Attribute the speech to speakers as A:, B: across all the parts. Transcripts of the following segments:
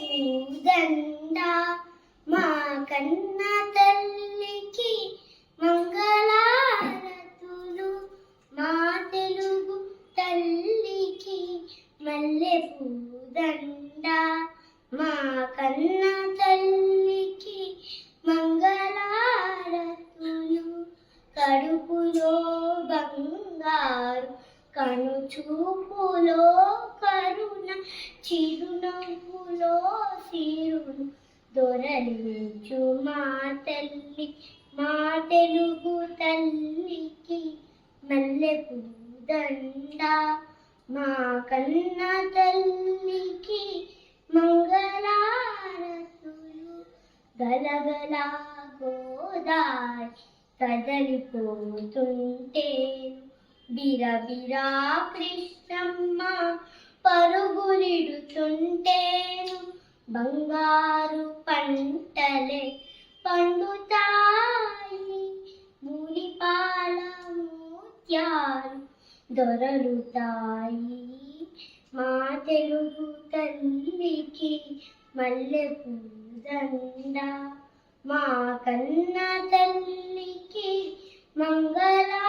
A: నీదండ మా కన్న తల్లికి మంగళారతులు. మా తెలుగు తల్లికి మల్లె పూదండ మా కన్న తల్లికి మంగళారతులు. కడుపులో బంగారు కను చూపులో కరుణ చిరునవ్వులో సిరులు దొరలించు మా తల్లి మా తెలుగు తల్లికి మల్లె పూదండ మా కన్న తల్లికి మంగళారతులు గలగల గోదారి కదలిపోతుంటే. బిరబిరా కృష్ణమ్మ పరుగులిడుతుంటేను బంగారు పంటలే పండుతాయి. మునిపాల ముత్యాలు దొరలుతాయి. మా తెలుగు తల్లికి మల్లె పూదండ. మా కన్న తల్లికి మంగళారతులు.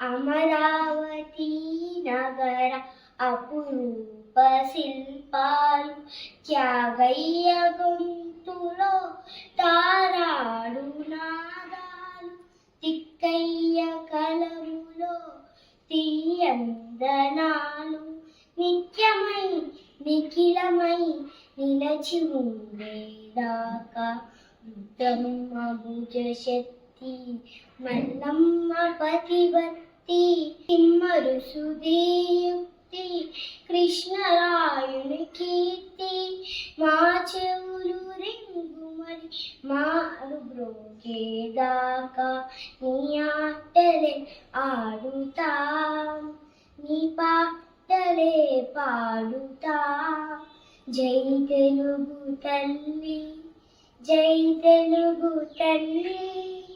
A: అమరావతి నగర అపురూప శిల్పాలు త్యాగయ్య గొంతులో తారాడు నాదాలు తిక్కయ్య కలములో తీయందనాలు. నిత్యమై నిఖిలమై నిలచి ఉండేదాకా రుద్రమ్మ భుజ శక్తి మల్లమ్మ పతిభక్తి తిమ్మరు కీర్తి కృష్ణరాయుని కీర్తి. మా చెవులు రింగుమని మారు బ్రోకేదాకా. నీ ఆటలే ఆడుతా నీ పాటలే పాడుతా. జై తెలుగు తల్లి జై తెలుగు తల్లి.